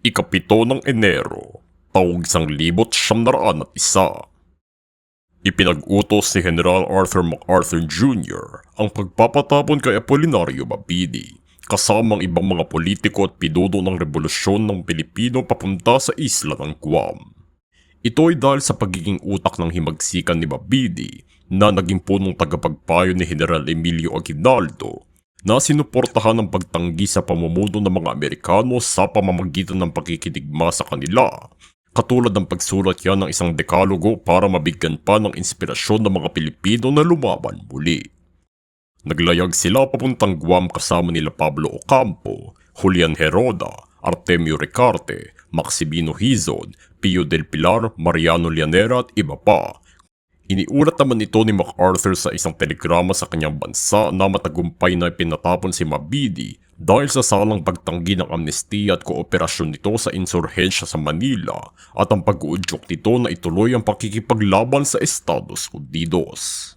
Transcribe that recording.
ikapito ng Enero, taong isang libot siyam naraan at isa. Ipinag-utos ni General Arthur MacArthur Jr. ang pagpapatapon kay Apolinario Mabini kasamang ibang mga politiko at pidodo ng revolusyon ng Pilipino papunta sa isla ng Guam. Ito ay dahil sa pagiging utak ng himagsikan ni Mabini na naging punong tagapagpayo ni General Emilio Aguinaldo na sinuportahan ng pagtanggi sa pamumuno ng mga Amerikano sa pamamagitan ng pakikidigma sa kanila katulad ng pagsulat yan ng isang dekalogo para mabigyan pa ng inspirasyon ng mga Pilipino na lumaban muli. Naglayag sila papuntang Guam kasama nila Pablo Ocampo, Julian Heroda, Artemio Ricarte, Maximino Hizon, Pio del Pilar, Mariano Llanera at iba pa. Iniulat naman ito ni MacArthur sa isang telegrama sa kanyang bansa na matagumpay na pinatapon si Mabidi dahil sa salang pagtanggi ng amnestiya at kooperasyon nito sa insurhensya sa Manila at ang pag-uudyok nito na ituloy ang pakikipaglaban sa Estados Unidos.